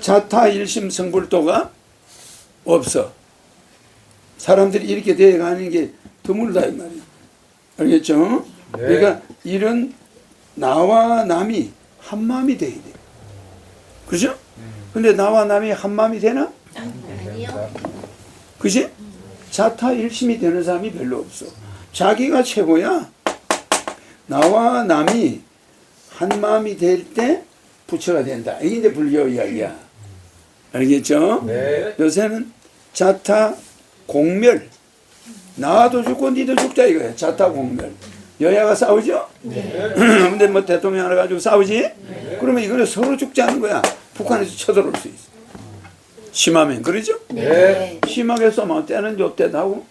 자타 일심 성불도가 없어. 사람들이 이렇게 되어가는 게 드물다 이 말이야. 알겠죠? 네. 그러니까 이런 나와 남이 한 마음이 돼야 돼. 그죠? 근데 나와 남이 한 마음이 되나? 아니요. 그지? 자타 일심이 되는 사람이 별로 없어. 자기가 최고야. 나와 남이 한 마음이 될 때 부처가 된다. 이게 이제 불교 이야기야. 알겠죠? 네. 요새는 자타 공멸. 나도 죽고 니도 죽자 이거야. 자타 공멸. 여야가 싸우죠? 근데 뭐 대통령 하나 가지고 싸우지? 그러면 이거는 서로 죽자는 거야. 북한에서 쳐들어올 수 있어. 심하면 그러죠? 네. 심하게 쏘면 때는 요때하고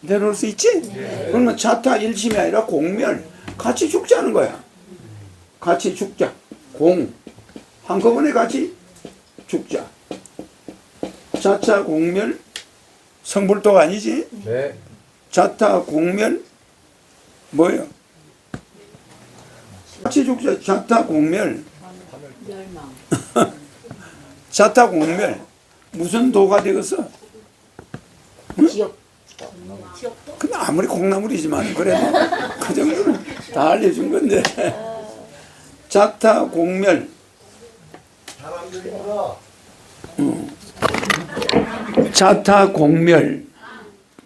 내놓을 수 있지? 그러면 자타 일심이 아니라 공멸 같이 죽자는 거야. 같이 죽자. 공 한꺼번에 같이 죽자. 자타 공멸 성불도가 아니지? 네. 자타 공멸 뭐예요? 같이 죽자. 자타 공멸. 자타 공멸 무슨 도가 되겠어? 지역. 지역도? 근데 아무리 콩나물이지만 그래도 그 정도는 다 알려준 건데 자타 공멸 음. 자타 공멸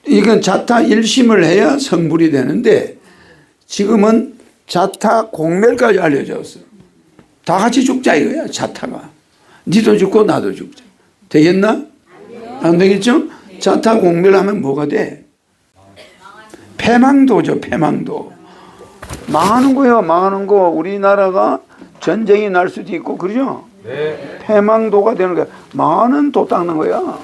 이건 자타 일심을 해야 성불이 되는데 지금은 자타 공멸까지 알려졌어 다 같이 죽자 이거야 자타가 니도 죽고 나도 죽자 되겠나? 안 되겠죠? 자타 공멸하면 뭐가 돼? 패망도죠, 패망도. 망하는 거예요, 망하는 거. 우리나라가 전쟁이 날 수도 있고, 그러죠? 네. 패망도가 되는 거야. 망하는 도 닦는 거야.